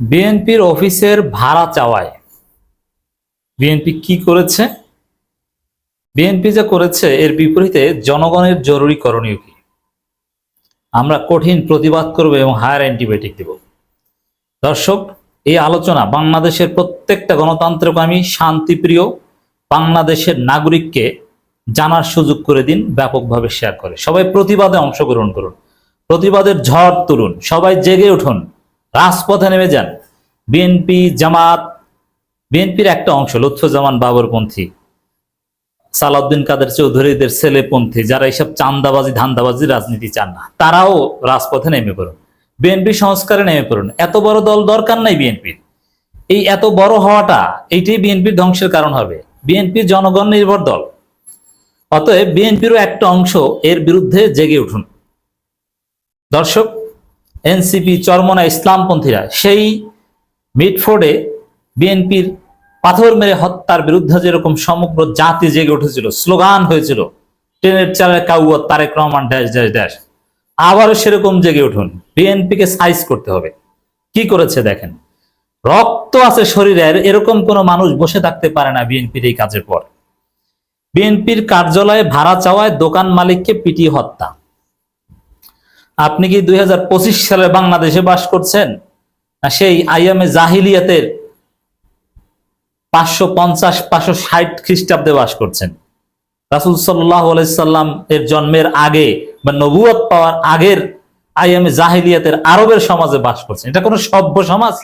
বিএনপির অফিসের ভাড়া চাওয়ায়। বিএনপি কি করেছে? বিএনপি যা করেছে, এর বিপরীতে জনগণের জরুরি করণীয় কি? আমরা কঠিন প্রতিবাদ করব এবং হায়ার অ্যান্টিবায়োটিক দেব। দর্শক, এই আলোচনা বাংলাদেশের প্রত্যেকটা গণতন্ত্রকামী শান্তিপ্রিয় বাংলাদেশের নাগরিককে জানার সুযোগ করে দিন, ব্যাপকভাবে শেয়ার করে। সবাই প্রতিবাদে অংশগ্রহণ করুন। প্রতিবাদের ঝড় তুলুন। সবাই জেগে উঠুন। রাজপথে নেমে যান। বিএনপি জামাত, বিএনপির একটা অংশ, লুৎফুজ্জামান বাবরপন্থী, সালাউদ্দিন কাদের চৌধুরীদের ছেলেপন্থী, যারা এইসব চান্দাবাজি, ধান্দাবাজি রাজনীতি চান না, তারাও রাজপথে নেমে পড়ুন। বিএনপি সংস্কারে নেমে পড়ুন। এত বড় দল দরকার নাই বিএনপির। এই এত বড় হওয়াটা, এইটাই বিএনপির ধ্বংসের কারণ হবে। বিএনপি জনগণ নির্ভর দল। অতএব বিএনপিরও একটা অংশ এর বিরুদ্ধে জেগে উঠুন। দর্শক এনসিপি চরমনা ইসলামপন্থীরা সেই মিটফোর্ডে বিএনপির পাথর মেরে হত্যার বিরুদ্ধে যেরকম সমগ্র জাতি জেগে উঠেছিল, স্লোগান হয়েছিল ট্রেনের চালে কাউয়া Tarique Rahman, dash dash dash, আবারও সেরকম জেগে উঠুন। বিএনপিকে সাইজ করতে হবে। কি করেছে দেখেন? রক্ত আছে শরীরের, এরকম কোনো মানুষ বসে থাকতে পারে না বিএনপির এই কাজের পর। বিএনপির কার্যালয়ে ভাড়া চাওয়ায় দোকান মালিককে পিটিয়ে হত্যা। আপনি কি দুই হাজার পঁচিশ সালে বাংলাদেশে বাস করছেন? না, সেই আইএমএ জাহিলিয়াতের পাঁচশো পঞ্চাশ, পাঁচশো ষাট খ্রিস্টাব্দে বাস করছেন। রাসুল সাল্লাহ আলাইসাল্লাম এর জন্মের আগে বা নবুয়ত পাওয়ার আগের আইএমএ জাহিলিয়াতের আরবের সমাজে বাস করছেন। এটা কোনো সভ্য সমাজ?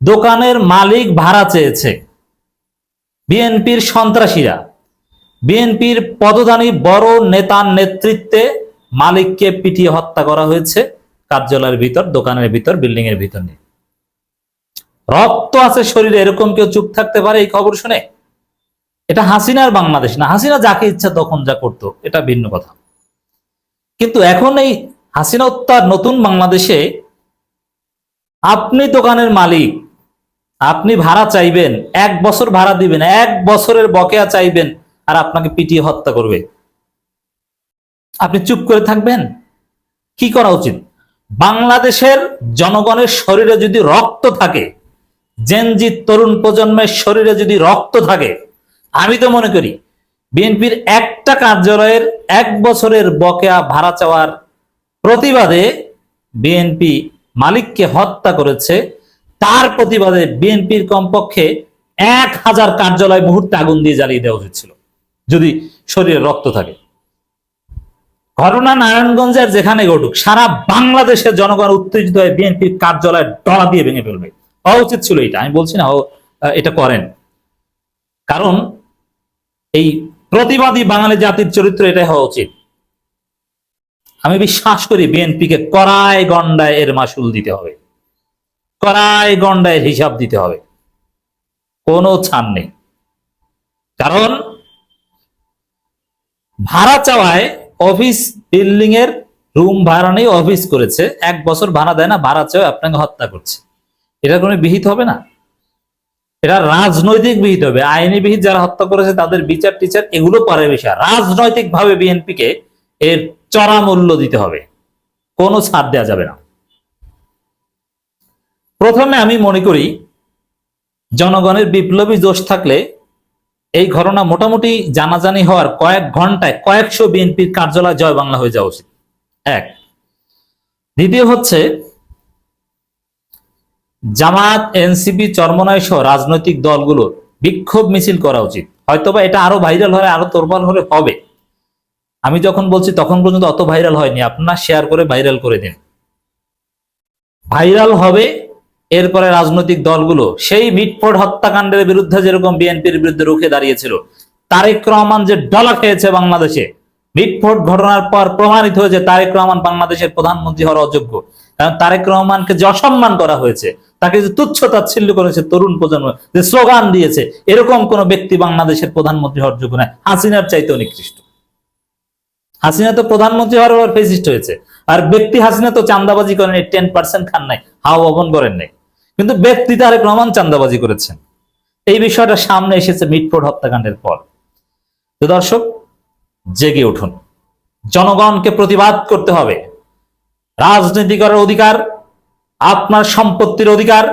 দোকানের মালিক ভাড়া চেয়েছে। বিএনপির সন্ত্রাসীরা, বিএনপির পদধানী বড় নেতার নেতৃত্বে মালিককে পিটিয়ে হত্যা করা হয়েছে, কার্যালয়ের ভিতর, দোকানের ভিতর বিল্ডিং এর ভিতর রক্ত আছে শরীরে, এরকম কেউ চুপ থাকতে পারে এই খবর শুনে? এটা হাসিনার বাংলাদেশ না, হাসিনা যাকে ইচ্ছা তখন যা করতো, এটা ভিন্ন কথা। কিন্তু এখন এই হাসিনা উত্তার নতুন বাংলাদেশে আপনি দোকানের মালিক, আপনি ভাড়া চাইবেন, এক বছর ভাড়া দিবেন, এক বছরের বকেয়া চাইবেন, আর আপনাকে পিটিয়ে হত্যা করবে। আপনি চুপ করে থাকবেন? কি করা উচিত? বাংলাদেশের জনগণের শরীরে যদি রক্ত থাকে, জেনজি তরুণ প্রজন্মের শরীরে যদি রক্ত থাকে, আমি তো মনে করি বিএনপির একটা কার্যালয়ের এক বছরের বকেয়া ভাড়া চাওয়ার প্রতিবাদে বিএনপি মালিককে হত্যা করেছে। তার প্রতিবাদে বিএনপির কমপক্ষে এক হাজার কার্যালয় মুহূর্তে আগুন দিয়ে জ্বালিয়ে দেওয়া উচিত ছিল যদি শরীরে রক্ত থাকে। ঘটনা নারায়ণগঞ্জের যেখানে ঘটুক, সারা বাংলাদেশের জনগণ উত্তেজিত হয়ে বিএনপির কার্যালয় ডলা দিয়ে ভেঙে ফেলবে। হওয়া উচিত ছিল এটা, আমি বলছি না এটা করেন। কারণ এই প্রতিবাদী বাঙালি জাতির চরিত্র এটাই হওয়া উচিত। আমি বিশ্বাস করি বিএনপিকে কড়ায় গন্ডায় এর মাসুল দিতে হবে। কড়ায় গন্ডায় হিসাব দিতে হবে। কোনো ছাড় নেই। কারণ ভাড়া চাওয়ায় অফিস বিল্ডিং এর রুম ভাড়া নেই অফিস করেছে। এক বছর ভাড়া দেয় না, ভাড়া চাওয়া আপনাকে হত্যা করছে। এটা কোনো বিহিত হবে না? এটা রাজনৈতিক বিহিত হবে। আইনি বিহিত যারা হত্যা করেছে, তাদের বিচার টিচার এগুলো পরে বিষয় রাজনৈতিক ভাবে বিএনপিকে এর চড়া মূল্য দিতে হবে। কোনো ছাড় দেওয়া যাবে না। প্রথমে আমি মনে করি, জনগণের বিপ্লবী দোষ থাকলে এই ঘটনা মোটামুটি জানাজানি হওয়ার কয়েক ঘন্টায় কয়েকশো বিএনপির কার্যালয় জয় বাংলা হয়ে যাওয়া উচিত। এক। দ্বিতীয় হচ্ছে জামাত এনসিপি চরমনায় সহ রাজনৈতিক দলগুলোর বিক্ষোভ মিছিল করা উচিত। হয়তোবা এটা আরও ভাইরাল হলে, আরও তোরপাল হলে হবে। আমি যখন বলছি, তখন পর্যন্ত অত ভাইরাল হয়নি। আপনারা শেয়ার করে ভাইরাল করে দিন। ভাইরাল হবে এরপরে রাজনৈতিক দলগুলো সেই মিটফোর্ড হত্যাকাণ্ডের বিরুদ্ধে যেরকম বিএনপির বিরুদ্ধে রুখে দাঁড়িয়েছিল, তারেক রহমান যে ডলা খেয়েছে বাংলাদেশে, মিটফোর্ড ঘটনার পর প্রমাণিত হয়েছে তারেক রহমান বাংলাদেশের প্রধানমন্ত্রী হওয়ার অযোগ্য। কারণ তারেক রহমানকে যে অসম্মান করা হয়েছে, তাকে যে তুচ্ছ তাচ্ছিল্য করেছে তরুণ প্রজন্ম, যে স্লোগান দিয়েছে, এরকম কোন ব্যক্তি বাংলাদেশের প্রধানমন্ত্রী হওয়ার যোগ্য নয়। হাসিনার চাইতে নিকৃষ্ট হাসিনা তো প্রধানমন্ত্রী হওয়ার ফেসিস্ট হয়েছে। আর ব্যক্তি হাসিনা তো চান্দাবাজি করেন টেন পার্সেন্ট খান নাই, হাও ভবন করেন নাই। কিন্তু ব্যক্তি তারেক রহমান চান্দাবাজি করেছেন। এই বিষয়টা সামনে এসেছে মিটফোর্ড হত্যাকাণ্ডের পর। তো দর্শক, জেগে উঠুন। জনগণকে প্রতিবাদ করতে হবে। রাজনীতি করার অধিকার, আপনার সম্পত্তির অধিকার,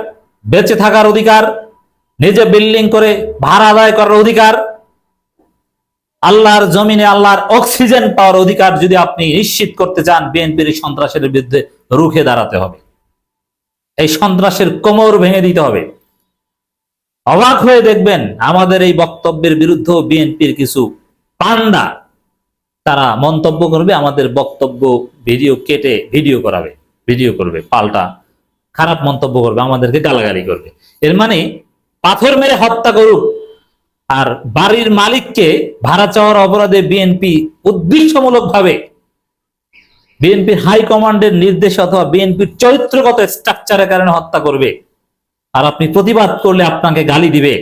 বেঁচে থাকার অধিকার, নিজে বিল্ডিং করে ভাড়া আদায় করার অধিকার আল্লাহর জমিনে আল্লাহর অক্সিজেন পাওয়ার অধিকার যদি আপনি নিশ্চিত করতে চান, বিএনপির সন্ত্রাসের বিরুদ্ধে রুখে দাঁড়াতে হবে। এই সন্ত্রাসের কোমর ভেঙে দিতে হবে। অবাক হয়ে দেখবেন আমাদের এই বক্তব্যের বিরুদ্ধে বিএনপির কিছু পান্ডা, তারা মন্তব্য করবে, আমাদের বক্তব্য ভিডিও কেটে ভিডিও করাবে, ভিডিও করবে, পাল্টা খারাপ মন্তব্য করবে, আমাদেরকে গালাগালি করবে। এর মানে পাথর মেরে হত্যা করুক আর বাড়ির মালিককে ভাড়া চাওয়ার অপরাধে বিএনপি উদ্দেশ্যমূলক ভাবে বিএনপির হাই কমান্ডের নির্দেশ অথবা বিএনপির চরিত্রগত স্ট্রাকচারের কারণে হত্যা করবে। আর আপনি প্রতিবাদ করলে আপনাকে গালি দিবে।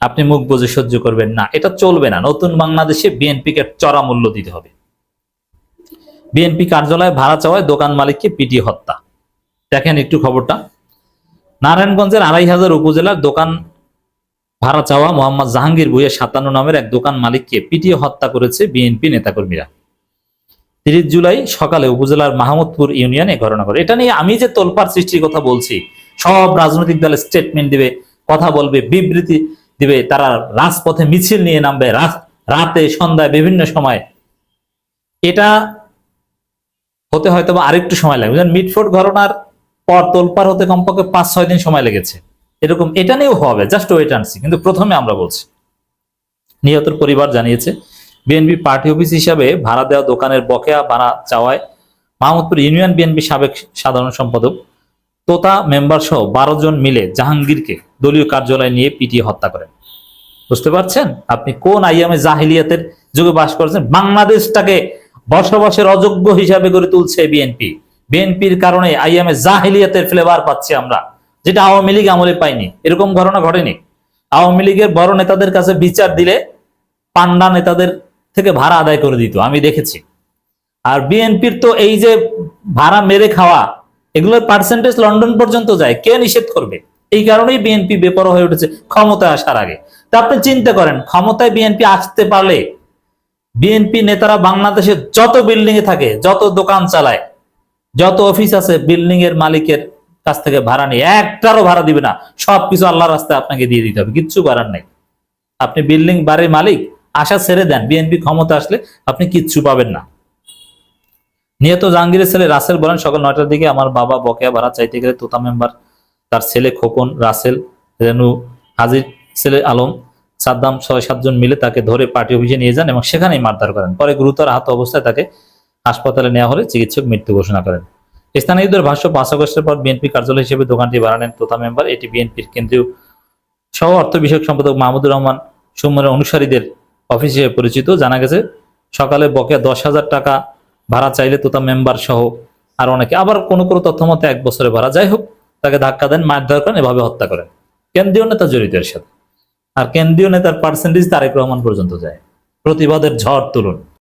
আপনি মুখ বুঝে সহ্য করবেন না। এটা চলবে না। নতুন বাংলাদেশে বিএনপিকে চড়া মূল্য দিতে হবে। বিএনপি কার্যালয়ে ভাড়া চাওয়ায় দোকান মালিককে পিটিয়ে হত্যা। দেখেন একটু খবরটা। নারায়ণগঞ্জের আড়াই হাজার উপজেলার দোকান ভাড়া চাওয়া মোহাম্মদ জাহাঙ্গীর ভুইয়া সাতান্ন নামের এক দোকান মালিককে পিটিয়ে হত্যা করেছে বিএনপি নেতাকর্মীরা। তিরিশ জুলাই সকালে উপজেলার মাহমুদপুর ইউনিয়নে ঘটনা ঘটে। এটা নিয়ে আমি যে তোলপাড় সৃষ্টির কথা বলছি, সব রাজনৈতিক দলের স্টেটমেন্ট দিবে, কথা বলবে, বিবৃতি দিবে, তারা রাজপথে মিছিল নিয়ে নামবে রাত- সন্ধ্যায়, বিভিন্ন সময়। এটা হতে হয়তো আরেকটু সময় লাগবে। মিটফোর্ড ঘটনার পর তোলপার হতে কমপক্ষে পাঁচ ছয় দিন সময় লেগেছে। এরকম এটা নিয়েও হবে জাস্ট ওয়েট আনছি কিন্তু প্রথমে আমরা বলছি। নিহতের পরিবার জানিয়েছে বিএনপি পার্টি অফিস হিসাবে ভাড়া দেওয়া দোকানের বকেয়া ভাড়া চাওয়ায় মাহমুদপুর ইউনিয়ন বিএনপি সাবেক সাধারণ সম্পাদক তোতা মেম্বার সহ বারো জন মিলে জাহাঙ্গীরকে দলীয় কার্যালয়ে নিয়ে পিটিয়ে হত্যা করেন। বুঝতে পারছেন? আপনি কোন আইএমএ জাহিলিয়াতের যুগে বাস করেছেন? বাংলাদেশটাকে বসবাসের অযোগ্য হিসাবে গড়ে তুলছে বিএনপি বিএনপির কারণে আইএমএ জাহিলিয়াতের ফ্লেভার পাচ্ছি আমরা। যেটা আওয়ামী লীগ আমলে পায়নি। এরকম ঘটনা ঘটেনি। আওয়ামী লীগের বড় নেতাদের কাছে বিচার দিলে পান্ডা নেতাদের থেকে ভাড়া আদায় করে দিত, আমি দেখেছি। আর বিএনপির তো এই যে ভাড়া মেরে খাওয়া, এগুলোর পার্সেন্টেজ লন্ডন পর্যন্ত যায়। কে নিষেধ করবে? এই কারণেই বিএনপি বেপর হয়ে উঠেছে ক্ষমতায় আসার আগে। তা আপনি চিন্তা করেন, ক্ষমতায় বিএনপি আসতে পারলে বিএনপি নেতারা বাংলাদেশের যত বিল্ডিং এ থাকে, যত দোকান চালায়, যত অফিস আছে বিল্ডিং এর মালিকের কাছ থেকে ভাড়া নিয়ে, একটারও ভাড়া দিবে না। সবকিছু আল্লাহর রাস্তায় আপনাকে দিয়ে দিতে হবে, কিচ্ছু করার নাই। আপনি বিল্ডিং বাড়ির মালিক, আশা ছেড়ে দেন বিএনপি ক্ষমতা আসলে আপনি কিচ্ছু পাবেন না। নিহত জাহাঙ্গীরের ছেলে রাসেল বলেন, সকাল নয়টার দিকে আমার বাবা বকেয়া ভাড়া চাইতে গেলে তোতা মেম্বার তার ছেলে খোকন, রাসেল, রেনু, হাজির ছেলে আলম, সাদ্দাম ছয় সাতজন মিলে তাকে ধরে পার্টি অফিসে নিয়ে যান এবং সেখানেই মারধর করেন। পরে গুরুতর আহত অবস্থায় তাকে হাসপাতালে নেওয়া হলে চিকিৎসক মৃত্যু ঘোষণা করেন। স্থানীয়দের ভাষ্য, পাঁচ আগস্টের পর বিএনপি কার্যালয় হিসেবে দোকানটি বাড়ানেন তোতা মেম্বার। এটি বিএনপির কেন্দ্রীয় সহ অর্থ বিষয়ক সম্পাদক মাহমুদুর রহমান সুমনের অনুসারীদের অফিস হিসেবে পরিচিত। জানা গেছে, সকালে বকেয়া দশ হাজার টাকা ভাড়া চাইলে তোতা মেম্বার সহ আর অনেকে। আবার কোনো কোনো তথ্য মতে এক বছরে ভাড়া। যাই হোক, তাকে ধাক্কা দেন মারধর করেন, এভাবে হত্যা করেন। কেন্দ্রীয় নেতা জড়িত এর সাথে। আর কেন্দ্রীয় নেতার পার্সেন্টেজ তারেক রহমান পর্যন্ত যায়। প্রতিবাদের ঝড় তুলুন।